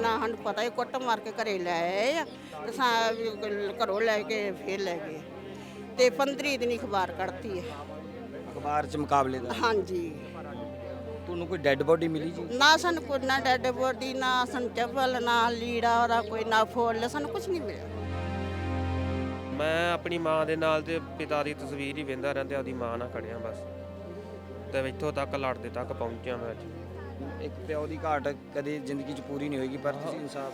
ਨਾ ਸਾਨੂੰ ਪਤਾ ਹੀ ਕੁੱਟ ਮਾਰ ਕੇ ਘਰੇ ਲੈ ਆਏ ਆ ਤੇ ਸਾ- ਘਰੋਂ ਲੈ ਕੇ ਫੇਰ ਲੈ ਗਏ। ਤੇ 15 ਦਿਨ ਅਖਬਾਰ ਕੱਢਤੀ ਹੈ। ਅਖਬਾਰ 'ਚ ਮੁਕਾਬਲੇ ਦਾ? ਹਾਂਜੀ। ਤੁਹਾਨੂੰ ਕੋਈ ਡੈੱਡ ਬੋਡੀ ਮਿਲੀ ਜੀ? ਨਾ ਸਾਨੂੰ ਕੋਈ ਨਾ ਡੈਡ ਬੋਡੀ ਨਾ ਸਾਨੂੰ ਚੱਪਲ ਨਾ ਲੀੜਾ ਉਹਦਾ ਕੋਈ ਨਾ ਫੋਲ ਸਾਨੂੰ ਕੁਝ ਨਹੀਂ ਮਿਲਿਆ। ਮੈਂ ਆਪਣੀ ਮਾਂ ਦੇ ਨਾਲ ਤੇ ਪਿਤਾ ਦੀ ਤਸਵੀਰ ਹੀ ਵੇਂਦਾ ਰਹਿੰਦਾ ਉਹਦੀ ਮਾਂ ਨਾਲ ਖੜਿਆ ਬਸ। ਤੇ ਇੱਥੋਂ ਤੱਕ ਲੜਦੇ ਤੱਕ ਪਹੁੰਚਿਆ ਮੈਂ ਅੱਜ। ਇੱਕ ਪਿਓ ਦੀ ਘਾਟ ਕਦੇ ਜ਼ਿੰਦਗੀ 'ਚ ਪੂਰੀ ਨਹੀਂ ਹੋਏਗੀ ਪਰ ਤੁਸੀਂ ਇਨਸਾਫ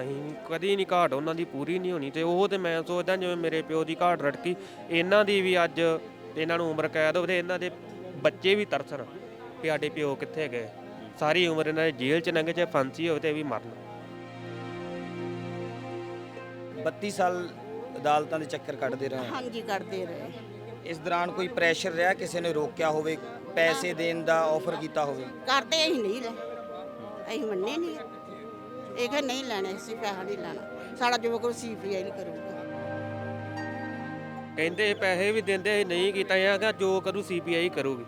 ਅਸੀਂ ਕਦੀ ਨਹੀਂ ਘਾਟ ਉਹਨਾਂ ਦੀ ਪੂਰੀ ਨਹੀਂ ਹੋਣੀ ਤੇ ਉਹ ਤੇ ਮੈਂ ਸੋਚਦਾ ਜਿਵੇਂ ਮੇਰੇ ਪਿਓ ਦੀ ਘਾਟ ਰੜਕੀ ਇਹਨਾਂ ਦੀ ਵੀ ਅੱਜ ਇਹਨਾਂ ਨੂੰ ਉਮਰ ਕੈਦ ਹੋਵੇ ਤੇ ਇਹਨਾਂ ਦੇ ਬੱਚੇ ਵੀ ਤਰਸਣ ਵੀ ਸਾਡੇ ਪਿਓ ਕਿੱਥੇ ਗਏ। ਸਾਰੀ ਉਮਰ ਇਹਨਾਂ ਦੇ ਜੇਲ੍ਹ ਚ ਲੰਘੇ ਚਾਹੇ ਫਾਂਸੀ ਹੋਵੇ ਤੇ ਇਹ ਵੀ ਮਰਨ। 32 ਸਾਲ ਅਦਾਲਤਾਂ ਦੇ ਚੱਕਰ ਕੱਢਦੇ ਰਹੇ। ਹਾਂਜੀ ਕੱਢਦੇ ਰਹੇ। ਇਸ ਦੌਰਾਨ ਕੋਈ ਪ੍ਰੈਸ਼ਰ ਰਿਹਾ? ਕਿਸੇ ਨੇ ਰੋਕਿਆ ਹੋਵੇ? ਪੈਸੇ ਦੇਣ ਦਾ ਆਫਰ ਕੀਤਾ ਹੋਵੇ। ਕਰਦੇ ਅਸੀਂ ਨਹੀਂ ਲੈ ਅਸੀਂ ਮੰਨੇ ਨਹੀਂ। ਇਹ ਕਿ ਨਹੀਂ ਲੈਣੇ ਅਸੀਂ ਪੈਸਾ ਨਹੀਂ ਲੈਣਾ। ਸਾਡਾ ਜੋ ਕੋਈ ਸੀਪੀਆਈ ਨਹੀਂ ਕਰੂਗਾ। ਕਹਿੰਦੇ ਪੈਸੇ ਵੀ ਦਿੰਦੇ ਨਹੀਂ ਕੀਤਾ। ਇਹ ਕਿ ਜੋ ਕਰੂ ਸੀਪੀਆਈ ਕਰੂਗੀ।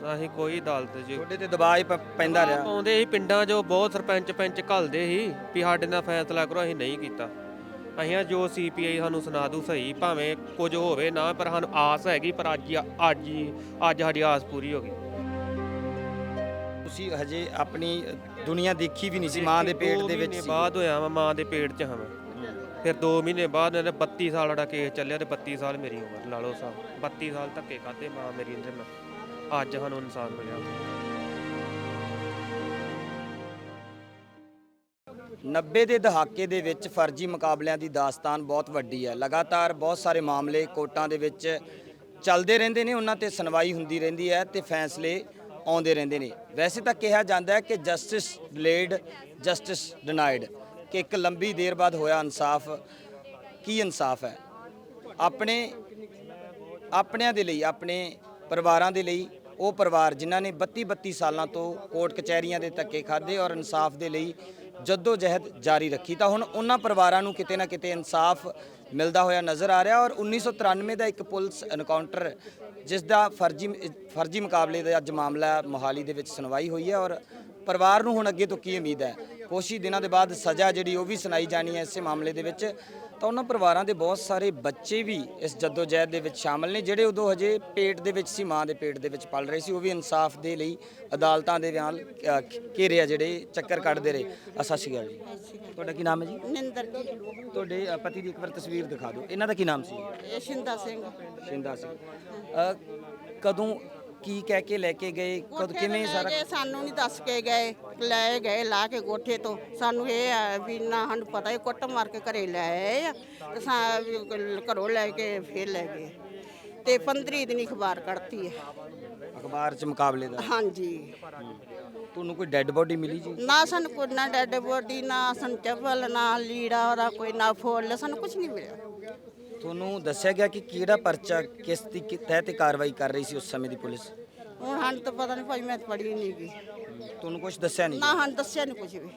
ਤਾਂ ਅਸੀਂ ਕੋਈ ਅਦਾਲਤ 'ਚ ਤੁਹਾਡੇ ਤੇ ਦਬਾਅ ਹੀ ਪ- ਪੈਂਦਾ ਰਿਹਾ। ਪਾਉਂਦੇ ਸੀ ਪਿੰਡਾਂ 'ਚੋਂ ਬਹੁਤ ਸਰਪੰਚ ਪੰਚ ਘੱਲਦੇ ਸੀ ਵੀ ਸਾਡੇ ਨਾਲ ਫੈਸਲਾ ਕਰੋ ਅਸੀਂ ਨਹੀਂ ਕੀਤਾ। ਅਸੀਂ ਆ ਜੋ ਸੀਪੀਆਈ ਸਾਨੂੰ ਸੁਣਾ ਦੂ ਸਹੀ ਭਾਵੇਂ ਕੁਝ ਹੋਵੇ ਨਾ ਪਰ ਸਾਨੂੰ ਆਸ ਹੈਗੀ ਪਰ ਅੱਜ ਅੱਜ ਹੀ ਅੱਜ ਸਾਡੀ ਆਸ ਪੂਰੀ ਹੋ ਗਈ। ਤੁਸੀਂ ਹਜੇ ਆਪਣੀ ਦੁਨੀਆ ਦੇਖੀ ਵੀ ਨਹੀਂ ਸੀ ਮਾਂ ਦੇ ਪੇਟ ਦੋ ਵਿੱਚ ਸੀ। ਬਾਅਦ ਹੋਇਆ ਮੈਂ ਮਾਂ ਦੇ ਪੇਟ 'ਚ ਹਾਂ ਮੈਂ। ਫਿਰ 2 ਮਹੀਨੇ ਬਾਅਦ ਇਹਨੇ 32 ਸਾਲ ਦਾ ਕੇਸ ਚੱਲਿਆ ਤੇ 32 ਸਾਲ ਮੇਰੀ ਉਮਰ ਲਾ ਲਓ ਸਾਹਿਬ 32 ਸਾਲ ਧੱਕੇ ਖਾਦੇ ਮਾਂ ਮੇਰੀ ਦੇ ਨਾਲ। ਅੱਜ ਸਾਨੂੰ ਇਨਸਾਨ ਮਿਲਿਆ। 90 ਦੇ ਦਹਾਕੇ ਦੇ ਵਿੱਚ ਫਰਜ਼ੀ ਮੁਕਾਬਲਿਆਂ ਦੀ ਦਾਸਤਾਨ ਬਹੁਤ ਵੱਡੀ ਹੈ। ਲਗਾਤਾਰ ਬਹੁਤ ਸਾਰੇ ਮਾਮਲੇ ਕੋਰਟਾਂ ਦੇ ਵਿੱਚ ਚੱਲਦੇ ਰਹਿੰਦੇ ਨੇ, ਉਹਨਾਂ ਤੇ ਸੁਣਵਾਈ ਹੁੰਦੀ ਰਹਿੰਦੀ ਹੈ ਤੇ ਫੈਸਲੇ ਆਉਂਦੇ ਰਹਿੰਦੇ ਨੇ। ਵੈਸੇ ਤਾਂ ਕਿਹਾ ਜਾਂਦਾ ਹੈ ਕਿ ਜਸਟਿਸ ਡਿਲੇਡ, ਜਸਟਿਸ ਡਿਨਾਈਡ ਕਿ ਇੱਕ ਲੰਬੀ ਦੇਰ ਬਾਅਦ ਹੋਇਆ ਇਨਸਾਫ, ਕੀ ਇਨਸਾਫ ਹੈ? ਆਪਣੇ, ਆਪਣਿਆਂ ਦੇ ਲਈ, ਆਪਣੇ ਪਰਿਵਾਰਾਂ ਦੇ ਲਈ, ਉਹ ਪਰਿਵਾਰ ਜਿਨ੍ਹਾਂ ਨੇ 32 32 ਸਾਲਾਂ ਤੋਂ ਕੋਰਟ ਕਚਹਿਰੀਆਂ ਦੇ ਧੱਕੇ ਖਾਦੇ ਔਰ ਇਨਸਾਫ ਦੇ ਲਈ ਜੱਦੋ ਜਹਿਦ ਜਾਰੀ ਰੱਖੀ, ਤਾਂ ਹੁਣ ਉਹਨਾਂ ਪਰਿਵਾਰਾਂ ਨੂੰ ਕਿਤੇ ਨਾ ਕਿਤੇ ਇਨਸਾਫ ਮਿਲਦਾ ਹੋਇਆ ਨਜ਼ਰ ਆ ਰਿਹਾ ਔਰ 1993 ਦਾ ਇੱਕ ਪੁਲਿਸ ਐਨਕਾਊਂਟਰ, ਜਿਸ ਦਾ ਫਰਜ਼ੀ ਫਰਜ਼ੀ ਮੁਕਾਬਲੇ ਦਾ ਅੱਜ ਮਾਮਲਾ ਮੋਹਾਲੀ ਦੇ ਵਿੱਚ ਸੁਣਵਾਈ ਹੋਈ ਹੈ ਔਰ ਪਰਿਵਾਰ ਨੂੰ ਹੁਣ ਅੱਗੇ ਤੋਂ ਕੀ ਉਮੀਦ ਹੈ? ਕੁਛ ਹੀ ਦਿਨਾਂ ਦੇ ਬਾਅਦ ਸਜ਼ਾ ਜਿਹੜੀ ਉਹ ਵੀ ਸੁਣਾਈ ਜਾਣੀ ਹੈ ਇਸੇ ਮਾਮਲੇ ਦੇ ਵਿੱਚ। ਤਾਂ ਉਹਨਾਂ ਪਰਿਵਾਰਾਂ ਦੇ ਬਹੁਤ ਸਾਰੇ ਬੱਚੇ ਵੀ ਇਸ ਜਦੋਜਹਿਦ ਦੇ ਵਿੱਚ ਸ਼ਾਮਲ ਨੇ ਜਿਹੜੇ ਉਦੋਂ ਹਜੇ ਪੇਟ ਦੇ ਵਿੱਚ ਸੀ ਮਾਂ ਦੇ ਪੇਟ ਦੇ ਵਿੱਚ ਪਲ ਰਹੇ ਸੀ। ਉਹ ਵੀ ਇਨਸਾਫ ਦੇ ਲਈ ਅਦਾਲਤਾਂ ਦੇ ਨਾਲ ਅ, ਘੇਰੇ ਆ ਜਿਹੜੇ ਚੱਕਰ ਕੱਢਦੇ ਰਹੇ। ਸਤਿ ਸ਼੍ਰੀ ਅਕਾਲ ਜੀ। ਤੁਹਾਡਾ ਕੀ ਨਾਮ ਹੈ ਜੀ? ਨਿੰਦਰ ਜੀ। ਤੁਹਾਡੇ ਅ, ਪਤੀ ਦੀ ਇੱਕ ਵਾਰ ਤਸਵੀਰ ਦਿਖਾ ਦਿਓ। ਇਹਨਾਂ ਦਾ ਕੀ ਨਾਮ ਸੀ? ਇਹ ਸ਼ਿੰਦਾ ਸਿੰਘ। ਸ਼ਿੰਦਾ ਸਿੰਘ। ਅ, ਕਦੋਂ ਕੀ ਕਹਿ ਕੇ ਲੈ ਕੇ ਗਏ? ਕਦ ਕਿਵੇਂ ਸਾਰਾ ਸਾਨੂੰ ਨਹੀਂ ਦੱਸ ਕੇ ਗਏ ਲੈ ਗਏ ਲਾ ਕੇ ਕੋਠੇ ਤੋਂ। ਸਾਨੂੰ ਇਹ ਆ ਵੀ ਨਾ ਸਾਨੂੰ ਪਤਾ ਹੀ ਕੁੱਟ ਮਾਰ ਕੇ ਘਰੇ ਲੈ ਆਏ ਆ ਤੇ ਸਾ- ਵੀ ਘਰੋਂ ਲੈ ਕੇ ਫੇਰ ਲੈ ਗਏ। ਤੇ 15 ਦਿਨ ਅਖਬਾਰ ਕੱਢਤੀ ਹੈ। ਅਖਬਾਰ 'ਚ ਮੁਕਾਬਲੇ ਦਾ? ਹਾਂਜੀ। ਤੁਹਾਨੂੰ ਕੋਈ ਡੈੱਡ ਬੋਡੀ ਮਿਲੀ ਜੀ? ਨਾ ਸਾਨੂੰ ਕੋਈ ਨਾ ਡੈਡ ਬੋਡੀ ਨਾ ਸਾਨੂੰ ਚੱਪਲ ਨਾ ਲੀੜਾ ਉਹਦਾ ਕੋਈ ਨਾ ਫੋਲ ਸਾਨੂੰ ਕੁਝ ਨਹੀਂ ਮਿਲਿਆ। ਤੁਹਾਨੂੰ ਦੱਸਿਆ ਗਿਆ ਕਿ ਕਿਹੜਾ ਪਰਚਾ ਕਿਸ ਦੀ ਕਿ- ਤਹਿਤ ਕਾਰਵਾਈ ਕਰ ਰਹੀ ਸੀ ਉਸ ਸਮੇਂ ਦੀ ਪੁਲਿਸ? ਹੁਣ ਸਾਨੂੰ ਤਾਂ ਪਤਾ ਨਹੀਂ ਭਾਈ ਮੈਂ ਤਾਂ ਪੜ੍ਹੀ ਨਹੀਂ ਗਈ ਤੁਹਾਨੂੰ ਕੁਝ ਦੱਸਿਆ ਨਹੀਂ? ਨਾ ਸਾਨੂੰ ਦੱਸਿਆ ਨਹੀਂ ਕੁਝ ਵੀ।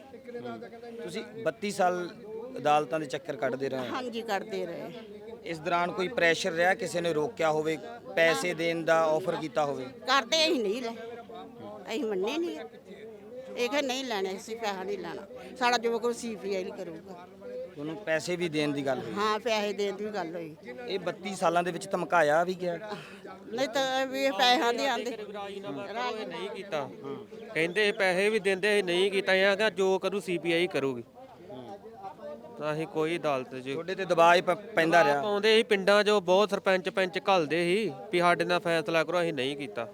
ਤੁਸੀਂ 32 ਸਾਲ ਅਦਾਲਤਾਂ ਦੇ ਚੱਕਰ ਕੱਢਦੇ ਰਹੇ? ਹੋ। ਹਾਂਜੀ ਕਰਦੇ ਰਹੇ। ਇਸ ਦੌਰਾਨ ਕੋਈ ਪ੍ਰੈਸ਼ਰ ਰਿਹਾ? ਕਿਸੇ ਨੇ ਰੋਕਿਆ ਹੋਵੇ ਪੈਸੇ ਦੇਣ ਦਾ ਆਫਰ ਕੀਤਾ ਹੋਵੇ? ਕਰਦੇ ਅਸੀਂ ਨਹੀਂ ਲੈ। ਅਸੀਂ ਮੰਨੇ ਨਹੀਂ। ਇਹ ਕਿ ਨਹੀਂ ਲੈਣੇ ਅਸੀਂ ਪੈਸਾ ਨਹੀਂ ਲੈਣਾ। ਸਾਡਾ ਜੋ ਕੋਈ ਸੀਪੀਆਈ ਕਰੂਗਾ। ਤੁਹਾਨੂੰ ਪੈਸੇ ਵੀ ਦੇਣ ਦੀ ਗੱਲ ਹੋਈ। ਹਾਂ ਪੈਸੇ ਦੇਣ ਦੀ ਗੱਲ ਹੋਈ। ਇਹ 32 ਸਾਲਾਂ ਦੇ ਵਿੱਚ ਧਮਕਾਇਆ ਵੀ ਗਿਆ। ਨਹੀਂ ਤਾਂ ਵੀ ਇਹ ਪੈਸਾ ਨਹੀਂ ਆਂਦੇ ਇਹ ਨਹੀਂ ਕੀਤਾ। ਕਹਿੰਦੇ ਪੈਸੇ ਵੀ ਦਿੰਦੇ ਅਸੀਂ ਨਹੀਂ ਕੀਤਾ। ਇਹ ਕਿ ਜੋ ਕਰੂ ਸੀਪੀਆਈ ਕਰੂਗੀ। ਤਾਂ ਅਸੀਂ ਕੋਈ ਅਦਾਲਤ 'ਚ ਤੁਹਾਡੇ ਤੇ ਦਬਾਅ ਹੀ ਪ- ਪੈਂਦਾ ਰਿਹਾ। ਪਾਉਂਦੇ ਸੀ ਪਿੰਡਾਂ 'ਚੋਂ ਬਹੁਤ ਸਰਪੰਚ ਪੰਚ ਘੱਲਦੇ ਸੀ ਵੀ ਸਾਡੇ ਨਾਲ ਫੈਸਲਾ ਕਰੋ ਅਸੀਂ ਨਹੀਂ ਕੀਤਾ।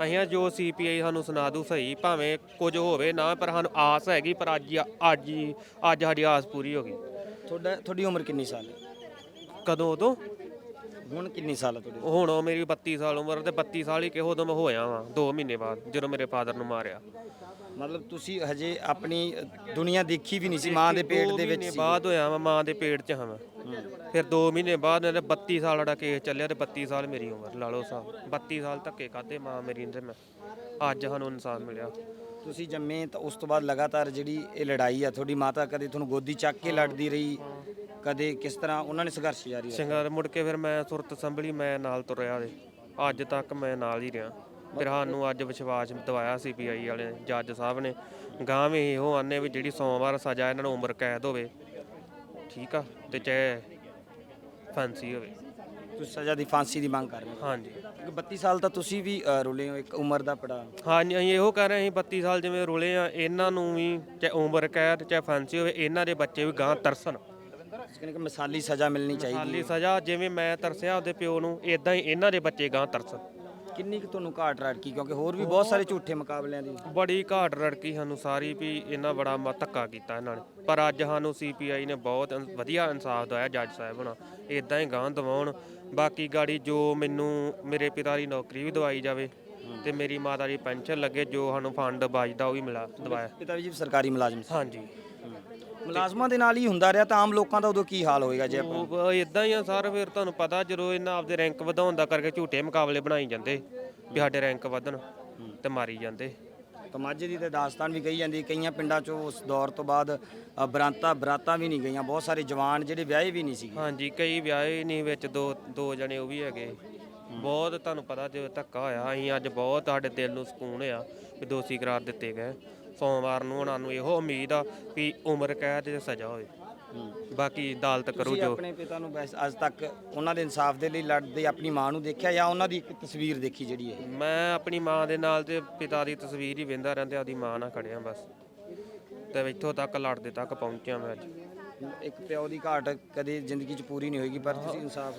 ਆ ਜੋ ਸੀਪੀਆਈ ਸਾਨੂੰ ਸੁਣਾ ਦੂ ਸਹੀ ਭਾਵੇਂ ਕੁਝ ਹੋਵੇ ਨਾ ਪਰ ਸਾਨੂੰ ਆਸ ਹੈਗੀ ਪਰ ਅੱਜ ਹੀ- ਅੱਜ ਹੀ ਅੱਜ ਸਾਡੀ ਆਸ ਪੂਰੀ ਹੋ ਗਈ। ਤੁਹਾਡਾ ਤੁਹਾਡੀ ਉਮਰ ਕਿੰਨੀ ਸਾਲ ਹੈ? ਕਦੋਂ ਉਦੋਂ ਹੁਣ ਕਿੰਨੀ ਸਾਲ ਹੈ ਤੁਹਾਡੀ? ਹੁਣ ਉਹ ਮੇਰੀ 32 ਸਾਲ ਉਮਰ ਤੇ 32 ਸਾਲ ਹੀ ਕਿਹੋ ਉਦੋਂ ਮੈਂ ਹੋਇਆ ਵਾਂ 2 ਮਹੀਨੇ ਬਾਅਦ ਜਦੋਂ ਮੇਰੇ ਫਾਦਰ ਨੂੰ ਮਾਰਿਆ। ਮਤਲਬ ਤੁਸੀਂ ਹਜੇ ਆਪਣੀ ਦੁਨੀਆ ਦੇਖੀ ਵੀ ਨਹੀਂ ਸੀ ਮਾਂ ਦੇ ਪੇਟ ਦੋ ਦੇ ਵਿੱਚ ਮਹੀਨੇ ਸੀ ਬਾਅਦ ਹੋਇਆ ਮੈਂ ਮਾਂ ਦੇ ਪੇਟ 'ਚ ਹਾਂ ਮੈਂ। ਫਿਰ 2 ਮਹੀਨੇ ਬਾਅਦ ਇਹਨੇ 32 ਸਾਲ ਦਾ ਕੇਸ ਚੱਲਿਆ ਤੇ 32 ਸਾਲ ਮੇਰੀ ਉਮਰ ਲਾ ਲਓ ਸਾਹਿਬ 32 ਸਾਲ ਧੱਕੇ ਖਾਦੇ ਮਾਂ ਮੇਰੀ ਤੇ ਮੈਂ। ਅੱਜ ਸਾਨੂੰ ਇਨਸਾਨ ਮਿਲਿਆ। ਤੁਸੀਂ ਜੰਮੇ ਤਾਂ ਉਸ ਤੋਂ ਬਾਅਦ ਲਗਾਤਾਰ ਜਿਹੜੀ ਇਹ ਲੜਾਈ ਆ ਤੁਹਾਡੀ ਮਾਤਾ ਕਦੇ ਤੁਹਾਨੂੰ ਗੋਦੀ ਚੱਕ ਕੇ ਲੜਦੀ ਰਹੀ? ਕਦੇ ਕਿਸ ਤਰ੍ਹਾਂ ਉਹਨਾਂ ਨੇ ਸੰਘਰਸ਼ ਜਾਰੀ ਰੱਖਿਆ? ਸਿੰਗਰ ਮੁੜ ਕੇ ਫਿਰ ਮੈਂ ਸੁਰਤ ਸੰਭਲੀ ਮੈਂ ਨਾਲ ਤੁਰਿਆ ਦੇ ਅੱਜ ਤੱਕ ਮੈਂ ਨਾਲ ਹੀ ਰਿਹਾ। ਫਿਰ ਸਾਨੂੰ ਅੱਜ ਵਿਸ਼ਵਾਸ ਦਿਵਾਇਆ ਸੀਪੀਆਈ ਵਾਲੇ ਜੱਜ ਸਾਹਿਬ ਨੇ। ਗਾਂ ਵੀ ਇਹੋ ਆਨੇ ਵੀ ਜਿਹੜੀ ਸੋਮਵਾਰ ਸਜ਼ਾ ਇਹਨਾਂ ਨੂੰ ਉਮਰ ਕੈਦ ਹੋਵੇ। ਠੀਕ ਆ? ਤੇ ਚਾਹੇ ਫਾਂਸੀ ਹੋਵੇ। ਤੁਸੀਂ ਸਜ਼ਾ ਦੀ ਫਾਂਸੀ ਦੀ ਮੰਗ ਕਰ ਰਹੇ ਹੋ। ਹਾਂਜੀ। ਕਿਉਂਕਿ 32 ਸਾਲ ਤਾਂ ਤੁਸੀਂ ਵੀ ਅ, ਰੁਲੇ ਹੋ ਇੱਕ ਉਮਰ ਦਾ ਪੜਾ ਹਾਂਜੀ ਅਸੀਂ ਇਹੋ ਕਹਿ ਰਹੇ ਅਸੀਂ 32 ਸਾਲ ਜਿਵੇਂ ਰੁਲੇ ਆ ਇਹਨਾਂ ਨੂੰ ਵੀ ਚਾਹੇ ਉਮਰ ਕੈਦ ਚਾਹੇ ਫਾਂਸੀ ਹੋਵੇ ਇਹਨਾਂ ਦੇ ਬੱਚੇ ਵੀ ਗਾਂ ਤਰਸਣ। ਕਿ ਮਿਸਾਲੀ ਸਜ਼ਾ ਮਿਲਣੀ ਚਾਹੀਦੀ ਖਾਲੀ ਸਜ਼ਾ ਜਿਵੇਂ ਮੈਂ ਤਰਸਿਆ ਉਹਦੇ ਪਿਓ ਨੂੰ ਇਦਾਂ ਹੀ ਇਹਨਾਂ ਦੇ ਬੱਚੇ ਗਾਂ ਤਰਸਣ। ਕਿੰਨੀ ਕੁ ਤੁਹਾਨੂੰ ਘਾਟ ਰੜਕੀ? ਕਿਉਂਕਿ ਹੋਰ ਵੀ ਬਹੁਤ ਸਾਰੇ ਝੂਠੇ ਮੁਕਾਬਲਿਆਂ ਦੀ। ਬੜੀ ਘਾਟ ਰੜਕੀ ਸਾਨੂੰ ਸਾਰੀ ਵੀ ਇਹਨਾਂ ਬੜਾ ਮ- ਧੱਕਾ ਕੀਤਾ ਇਹਨਾਂ ਨੇ। ਪਰ ਅੱਜ ਸਾਨੂੰ ਸੀਪੀਆਈ ਨੇ ਬਹੁਤ ਇਨ- ਵਧੀਆ ਇਨਸਾਫ ਦਵਾਇਆ ਜੱਜ ਸਾਹਿਬ ਹੋਣਾ। ਇਦਾਂ ਹੀ ਗਾਂ ਦਵਾਉਣ। ਬਾਕੀ ਗਾੜੀ ਜੋ ਮੈਨੂੰ ਮੇਰੇ ਪਿਤਾ ਦੀ ਨੌਕਰੀ ਵੀ ਦਵਾਈ ਜਾਵੇ ਤੇ ਮੇਰੀ ਮਾਤਾ ਦੀ ਪੈਨਸ਼ਨ ਲੱਗੇ ਜੋ ਸਾਨੂੰ ਫੰਡ ਬਚਦਾ ਉਹ ਵੀ ਮਿਲਾ ਦਵਾਇਆ। ਪਿਤਾ ਜੀ ਸਰਕਾਰੀ ਮੁਲਾਜ਼ਮ ਸੀ। ਹਾਂਜੀ। ਮੁਲਾਜ਼ਮਾਂ ਦੇ ਨਾਲ ਹੀ ਹੁੰਦਾ ਰਿਹਾ ਤਾਂ ਆਮ ਲੋਕਾਂ ਦਾ ਉਦੋਂ ਕੀ ਹਾਲ ਹੋਏਗਾ ਜੇ ਆਪਾਂ ਉਹ ਇਦਾਂ ਹੀ ਆ ਸਰ ਫਿਰ ਤੁਹਾਨੂੰ ਪਤਾ ਜਦੋਂ ਇਹਨਾਂ ਆਪਦੇ ਰੈਂਕ ਵਧਾਉਣ ਦਾ ਕਰਕੇ ਝੂਠੇ ਮੁਕਾਬਲੇ ਬਣਾਈ ਜਾਂਦੇ ਵੀ ਸਾਡੇ ਰੈਂਕ ਵਧਣ ਤੇ ਮਾਰੀ ਜਾਂਦੇ। ਤਾਂ ਮਾਝੇ ਦੀ ਤੇ ਦਾਸਤਾਨ ਵੀ ਕਹੀ ਜਾਂਦੀ ਕਈਆਂ ਪਿੰਡਾਂ 'ਚੋਂ ਉਸ ਦੌਰ ਤੋਂ ਬਾਅਦ ਅ, ਬਰਾਂਤਾਂ ਬਰਾਤਾਂ ਵੀ ਨਹੀਂ ਗਈਆਂ ਬਹੁਤ ਸਾਰੇ ਜਵਾਨ ਜਿਹੜੇ ਵਿਆਹੇ ਵੀ ਨਹੀਂ ਸੀਗੇ। ਹਾਂਜੀ ਕਈ ਵਿਆਹੇ ਨਹੀਂ ਵਿੱਚ ਦੋ ਦੋ ਜਣੇ ਉਹ ਵੀ ਹੈਗੇ। ਬਹੁਤ ਤੁਹਾਨੂੰ ਪਤਾ ਜੇ ਧੱਕਾ ਹੋਇਆ ਅਸੀਂ ਅੱਜ ਬਹੁਤ ਸਾਡੇ ਦਿਲ ਨੂੰ ਸਕੂਨ ਹੋਇਆ ਵੀ ਦੋਸ਼ੀ ਕਰਾਰ ਦਿੱਤੇ ਗਏ। ਸੋਮਵਾਰ ਨੂੰ ਉਹਨਾਂ ਨੂੰ ਇਹੋ ਉਮੀਦ ਆ ਵੀ ਉਮਰ ਕੈਦ ਤੇ ਸਜ਼ਾ ਹੋਵੇ। ਬਾਕੀ ਅਦਾਲਤ ਕਰੂ ਤੁਸੀਂ ਜੋ। ਆਪਣੇ ਪਿਤਾ ਨੂੰ ਵੈਸੇ ਅੱਜ ਤੱਕ ਉਹਨਾਂ ਦੇ ਇਨਸਾਫ ਦੇ ਲਈ ਲੜਦੇ ਆਪਣੀ ਮਾਂ ਨੂੰ ਦੇਖਿਆ ਜਾਂ ਉਹਨਾਂ ਦੀ ਇੱਕ ਤਸਵੀਰ ਦੇਖੀ ਜਿਹੜੀ ਹੈ ਮੈਂ ਆਪਣੀ ਮਾਂ ਦੇ ਨਾਲ ਤੇ ਪਿਤਾ ਦੀ ਤਸਵੀਰ ਹੀ ਵੇਂਦਾ ਰਹਿੰਦੇ ਆਪਦੀ ਮਾਂ ਨਾਲ ਖੜਿਆ ਬਸ। ਤੇ ਇੱਥੋਂ ਤੱਕ ਲੜਦੇ ਤੱਕ ਪਹੁੰਚਿਆ ਮੈਂ ਅੱਜ। ਇੱਕ ਪਿਓ ਦੀ ਘਾਟ ਕਦੇ ਜ਼ਿੰਦਗੀ 'ਚ ਪੂਰੀ ਨਹੀਂ ਹੋਏਗੀ ਪਰ ਤੁਸੀਂ ਇਨਸਾਫ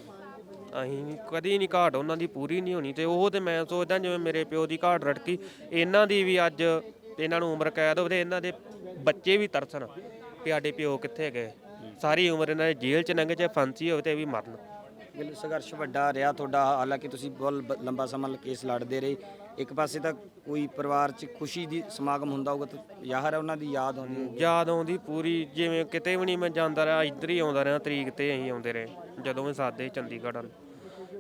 ਅਸੀਂ ਕਦੀ ਨਹੀਂ ਘਾਟ ਉਹਨਾਂ ਦੀ ਪੂਰੀ ਨਹੀਂ ਹੋਣੀ ਤੇ ਉਹ ਤੇ ਮੈਂ ਸੋਚਦਾ ਜਿਵੇਂ ਮੇਰੇ ਪਿਓ ਦੀ ਘਾਟ ਰੜਕੀ ਇਹਨਾਂ ਦੀ ਵੀ ਅੱਜ ਇਹਨਾਂ ਨੂੰ ਉਮਰ ਕੈਦ ਹੋਵੇ ਤੇ ਇਹਨਾਂ ਦੇ ਬੱਚੇ ਵੀ ਤਰਸਣ ਵੀ ਸਾਡੇ ਪਿਓ ਕਿੱਥੇ ਗਏ ਸਾਰੀ ਉਮਰ ਇਹਨਾਂ ਦੇ ਜੇਲ੍ਹ 'ਚ ਲੰਘੇ ਚਾਹੇ ਫਾਂਸੀ ਹੋਵੇ ਤੇ ਇਹ ਵੀ ਮਰਨ। ਬਿਲ ਸੰਘਰਸ਼ ਵੱਡਾ ਰਿਹਾ ਤੁਹਾਡਾ ਹਾਲਾਂਕਿ ਤੁਸੀਂ ਬਹੁਤ ਲੰਬਾ ਸਮਾਂ ਕੇਸ ਲੜਦੇ ਰਹੇ। ਇੱਕ ਪਾਸੇ ਤਾਂ ਕੋਈ ਪਰਿਵਾਰ 'ਚ ਖੁਸ਼ੀ ਦੀ ਸਮਾਗਮ ਹੁੰਦਾ ਹੋਊਗਾ ਤਾਂ ਯਾਰ ਉਹਨਾਂ ਦੀ ਯਾਦ ਆਉਂਦੀ ਹੋਊਗੀ। ਯਾਦ ਆਉਂਦੀ ਪੂਰੀ ਜਿਵੇਂ ਕਿਤੇ ਵੀ ਨਹੀਂ ਮੈਂ ਜਾਂਦਾ ਰਿਹਾ ਇੱਧਰ ਹੀ ਆਉਂਦਾ ਰਿਹਾ ਤਰੀਕ ਤੇ ਅਸੀਂ ਆਉਂਦੇ ਰਹੇ ਜਦੋਂ ਵੀ ਸਾਦੇ ਚੰਡੀਗੜ੍ਹ ਵੱਲ।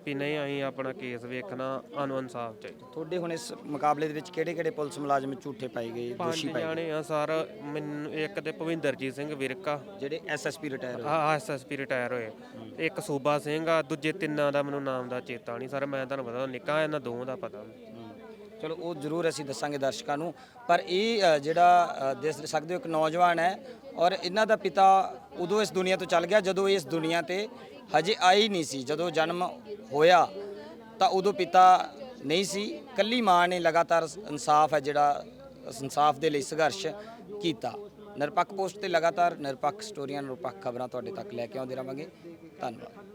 ਵੀ ਨਹੀਂ ਅਸੀਂ ਆਪਣਾ ਕੇਸ ਵੇਖਣਾ ਸਾਨੂੰ ਇਨਸਾਫ ਚਾਹੀਦਾ। ਤੁਹਾਡੇ ਹੁਣ ਇਸ ਮੁਕਾਬਲੇ ਦੇ ਵਿੱਚ ਕਿਹੜੇ ਕਿਹੜੇ ਪੁਲਿਸ ਮੁਲਾਜ਼ਮ ਝੂਠੇ ਪਾਏ ਗਏ ਪੰਜ ਦੋਸ਼ੀ ਪਾਏ ਗਏ? ਜਾਣੇ ਆ ਸਰ ਮੈਨੂੰ ਇੱਕ ਤੇ ਭਵਿੰਦਰਜੀਤ ਸਿੰਘ ਵਿਰਕਾ। ਜਿਹੜੇ ਐਸਐਸਪੀ ਰਿਟਾਇਰ ਹੋਏ। ਆ ਐਸਐਸਪੀ ਰਿਟਾਇਰ ਹੋਏ। ਇੱਕ ਸੂਬਾ ਸਿੰਘ ਆ ਦੂਜੇ ਤਿੰਨਾਂ ਦਾ ਮੈਨੂੰ ਨਾਮ ਦਾ ਚੇਤਾ ਨਹੀਂ ਸਰ ਮੈਂ ਤੁਹਾਨੂੰ ਪਤਾ ਨਿੱਕਾ ਇਹਨਾਂ ਦੋਵਾਂ ਦਾ ਪਤਾ। ਚਲੋ ਉਹ ਜ਼ਰੂਰ ਅਸੀਂ ਦੱਸਾਂਗੇ ਦਰਸ਼ਕਾਂ ਨੂੰ। ਪਰ ਇਹ ਅ, ਜਿਹੜਾ ਅ, ਦੇਖ ਸਕਦੇ ਹੋ ਇੱਕ ਨੌਜਵਾਨ ਹੈ ਔਰ ਇਹਨਾਂ ਦਾ ਪਿਤਾ ਉਦੋਂ ਇਸ ਦੁਨੀਆ ਤੋਂ ਚੱਲ ਗਿਆ, ਜਦੋਂ ਇਸ ਦੁਨੀਆ ਤੇ ਹਜੇ ਆਈ ਨਹੀਂ ਸੀ, ਜਦੋਂ ਜਨਮ ਹੋਇਆ, ਤਾਂ ਉਦੋਂ ਪਿਤਾ ਨਹੀਂ ਸੀ। ਕੱਲੀ ਮਾਂ ਨੇ ਲਗਾਤਾਰ ਇਨਸਾਫ ਹੈ ਜਿਹੜਾ ਇਨਸਾਫ ਦੇ ਲਈ ਸੰਘਰਸ਼ ਕੀਤਾ। ਨਿਰਪੱਖ ਪੋਸਟ ਤੇ ਲਗਾਤਾਰ ਨਿਰਪੱਖ ਸਟੋਰੀਆਂ, ਨਿਰਪੱਖ ਖਬਰਾਂ ਤੁਹਾਡੇ ਤੱਕ ਲੈ ਕੇ ਆਉਂਦੇ ਰਵਾਂਗੇ। ਧੰਨਵਾਦ।